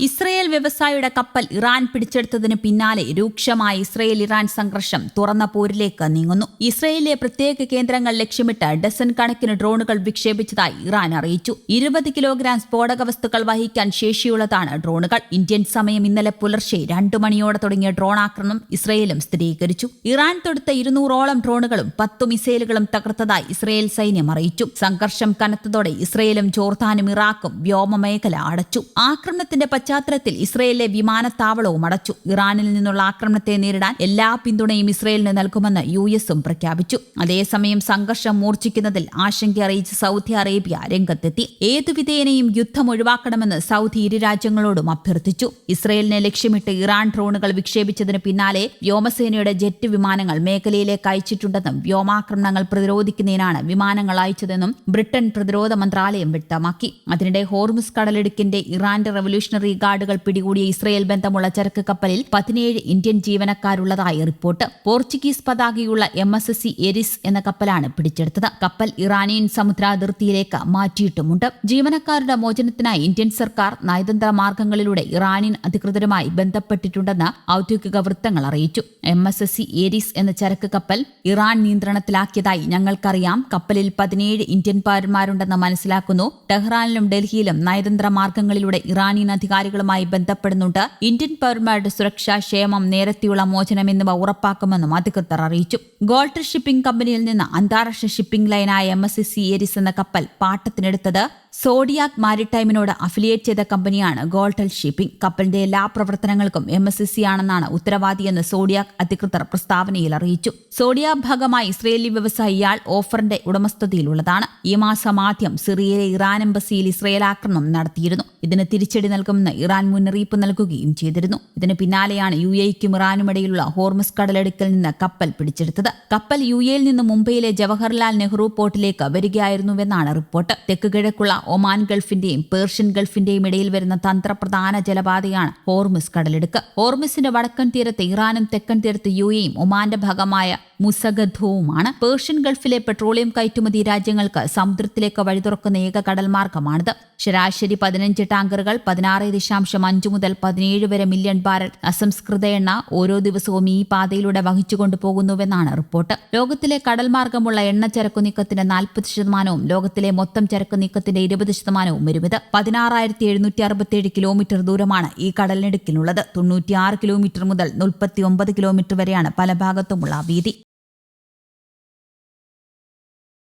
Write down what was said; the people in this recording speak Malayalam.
ഇസ്രയേൽ വ്യവസായിയുടെ കപ്പൽ ഇറാൻ പിടിച്ചെടുത്തതിന് പിന്നാലെ രൂക്ഷമായ ഇസ്രയേൽ ഇറാൻ സംഘർഷം തുറന്ന പോരിലേക്ക് നീങ്ങുന്നു. ഇസ്രയേലിലെ പ്രത്യേക കേന്ദ്രങ്ങൾ ലക്ഷ്യമിട്ട് ഡസൻ കണക്കിന് ഡ്രോണുകൾ വിക്ഷേപിച്ചതായി ഇറാൻ അറിയിച്ചു. ഇരുപത് കിലോഗ്രാം സ്ഫോടക വസ്തുക്കൾ വഹിക്കാൻ ശേഷിയുള്ളതാണ് ഡ്രോണുകൾ. ഇന്ത്യൻ സമയം ഇന്നലെ പുലർച്ചെ രണ്ടു മണിയോടെ തുടങ്ങിയ ഡ്രോൺ ആക്രമണം ഇസ്രയേലും സ്ഥിരീകരിച്ചു. ഇറാൻ തൊടുത്ത ഇരുന്നൂറോളം ഡ്രോണുകളും പത്തു മിസൈലുകളും തകർത്തതായി ഇസ്രയേൽ സൈന്യം അറിയിച്ചു. സംഘർഷം കനത്തതോടെ ഇസ്രയേലും ജോർദാനും ഇറാഖും വ്യോമമേഖല അടച്ചു. ആക്രമണത്തിന്റെ പശ്ചാത്തലത്തിൽ ഇസ്രയേലിലെ വിമാനത്താവളവും അടച്ചു. ഇറാനിൽ നിന്നുള്ള ആക്രമണത്തെ നേരിടാൻ എല്ലാ പിന്തുണയും ഇസ്രയേലിന് നൽകുമെന്ന് യു എസും പ്രഖ്യാപിച്ചു. അതേസമയം സംഘർഷം മൂർച്ഛിക്കുന്നതിൽ ആശങ്ക അറിയിച്ച് സൗദി അറേബ്യ രംഗത്തെത്തി. ഏതു വിധേനയും യുദ്ധം ഒഴിവാക്കണമെന്ന് സൗദി ഇരു രാജ്യങ്ങളോടും അഭ്യർത്ഥിച്ചു. ഇസ്രയേലിനെ ലക്ഷ്യമിട്ട് ഇറാൻ ഡ്രോണുകൾ വിക്ഷേപിച്ചതിന് പിന്നാലെ വ്യോമസേനയുടെ ജെറ്റ് വിമാനങ്ങൾ മേഖലയിലേക്ക് അയച്ചിട്ടുണ്ടെന്നും വ്യോമാക്രമണങ്ങൾ പ്രതിരോധിക്കുന്നതിനാണ് വിമാനങ്ങൾ അയച്ചതെന്നും ബ്രിട്ടൻ പ്രതിരോധ മന്ത്രാലയം വ്യക്തമാക്കി. അതിനിടെ ഹോർമുസ് കടലിടുക്കിന്റെ ഇറാന്റെ റവല്യൂഷണറി ഗാർഡുകൾ പിടികൂടിയ ഇസ്രയേൽ ബന്ധമുള്ള ചരക്ക് കപ്പലിൽ പതിനേഴ് ഇന്ത്യൻ ജീവനക്കാരുള്ളതായി report. Portuguese പതാകയുള്ള M S S C Aries എന്ന കപ്പലാണ് പിടിച്ചെടുത്തത്. കപ്പൽ ഇറാനിയൻ സമുദ്രാതിർത്തിയിലേക്ക് മാറ്റിയിട്ടുമുണ്ട്. ജീവനക്കാരുടെ മോചനത്തിനായി ഇന്ത്യൻ സർക്കാർ നയതന്ത്ര മാർഗങ്ങളിലൂടെ ഇറാനിയൻ അധികൃതരുമായി ബന്ധപ്പെട്ടിട്ടുണ്ടെന്ന് ഔദ്യോഗിക വൃത്തങ്ങൾ അറിയിച്ചു. M S S C Aries എന്ന ചരക്ക് കപ്പൽ ഇറാൻ നിയന്ത്രണത്തിലാക്കിയതായി ഞങ്ങൾക്കറിയാം. കപ്പലിൽ പതിനേഴ് ഇന്ത്യൻ പൗരന്മാരുണ്ടെന്ന് മനസ്സിലാക്കുന്നു. ടെഹ്റാനിലും ഡൽഹിയിലും നയതന്ത്ര മാർഗങ്ങളിലൂടെ ഇറാനിയൻ അധികാരികളുമായി ബന്ധപ്പെടുന്നുണ്ട്. ഇന്ത്യൻ പൗരന്മാരുടെ സുരക്ഷ ക്ഷേമം നേരത്തെയുള്ള മോചനം എന്നിവ ഉറപ്പാക്കുമെന്നും അധികൃതർ അറിയിച്ചു. ഗോൾഡ് ഷിപ്പിംഗ് കമ്പനിയിൽ നിന്ന് അന്താരാഷ്ട്ര shipping ലൈനായ M S S C Aries എന്ന കപ്പൽ പാട്ടത്തിനെടുത്തത് സോഡിയാക് മാരിടൈമിനോട് അഫിലിയേറ്റ് ചെയ്ത കമ്പനിയാണ് ഗോൾട്ടൽ ഷിപ്പിംഗ്. കപ്പലിന്റെ എല്ലാ പ്രവർത്തനങ്ങൾക്കും എം എസ് സി ആണെന്നാണ് ഉത്തരവാദിയെന്ന് സോഡിയാക് അധികൃതർ പ്രസ്താവനയിൽ അറിയിച്ചു. സോഡിയാക് ഭാഗമായി ഇസ്രയേലി വ്യവസായി ഇയാൾ ഓഫറിന്റെ ഉടമസ്ഥതയിലുള്ളതാണ്. ഈ മാസം ആദ്യം സിറിയയിലെ ഇറാൻ എംബസിയിൽ ഇസ്രയേൽ ആക്രമണം നടത്തിയിരുന്നു. ഇതിന് തിരിച്ചടി നൽകുമെന്ന് ഇറാൻ മുന്നറിയിപ്പ് നൽകുകയും ചെയ്തിരുന്നു. ഇതിന് പിന്നാലെയാണ് യു എയ്ക്കും ഇറാനും ഇടയിലുള്ള ഹോർമസ് കടലെടുക്കൽ നിന്ന് കപ്പൽ പിടിച്ചെടുത്തത്. കപ്പൽ യു എയിൽ നിന്ന് മുംബൈയിലെ ജവഹർലാൽ നെഹ്റു പോർട്ടിലേക്ക് വരികയായിരുന്നുവെന്നാണ് റിപ്പോർട്ട്. തെക്ക് കിഴക്കുള്ള ഒമാൻ ഗൾഫിന്റെയും പേർഷ്യൻ ഗൾഫിന്റെയും ഇടയിൽ വരുന്ന തന്ത്രപ്രധാന ജലപാതയാണ് ഹോർമിസ് കടലെടുക്ക്. ഹോർമിസിന്റെ വടക്കൻ തീരത്ത് ഇറാനും തെക്കൻ തീരത്ത് യു എയും ഒമാന്റെ ഭാഗമായ മുസഗധവുമാണ് പേർഷ്യൻ ഗൾഫിലെ പെട്രോളിയം കയറ്റുമതി രാജ്യങ്ങൾക്ക് സമുദ്രത്തിലേക്ക് വഴി തുറക്കുന്ന ഏക കടൽമാർഗമാണിത് ശരാശരി പതിനഞ്ച് ടാങ്കറുകൾ പതിനാറ് ദശാംശം അഞ്ച് മുതൽ പതിനേഴ് വരെ മില്യൺ ബാരൽ അസംസ്കൃത എണ്ണ ഓരോ ദിവസവും ഈ പാതയിലൂടെ വഹിച്ചു കൊണ്ടുപോകുന്നുവെന്നാണ് റിപ്പോർട്ട്. ലോകത്തിലെ കടൽ മാർഗമുള്ള എണ്ണ ചരക്കു നീക്കത്തിന്റെ നാൽപ്പത് ശതമാനവും ലോകത്തിലെ മൊത്തം ചരക്കു നീക്കത്തിന്റെ ഇരുപത് ശതമാനവും വരുമിത് പതിനാറായിരത്തി എഴുന്നൂറ്റി അറുപത്തിയേഴ് കിലോമീറ്റർ ദൂരമാണ് ഈ കടലിനിടുക്കിലുള്ളത്. തൊണ്ണൂറ്റിയാറ് കിലോമീറ്റർ മുതൽ മുപ്പത്തി ഒമ്പത് കിലോമീറ്റർ വരെയാണ് പല ഭാഗത്തുമുള്ള വീതി.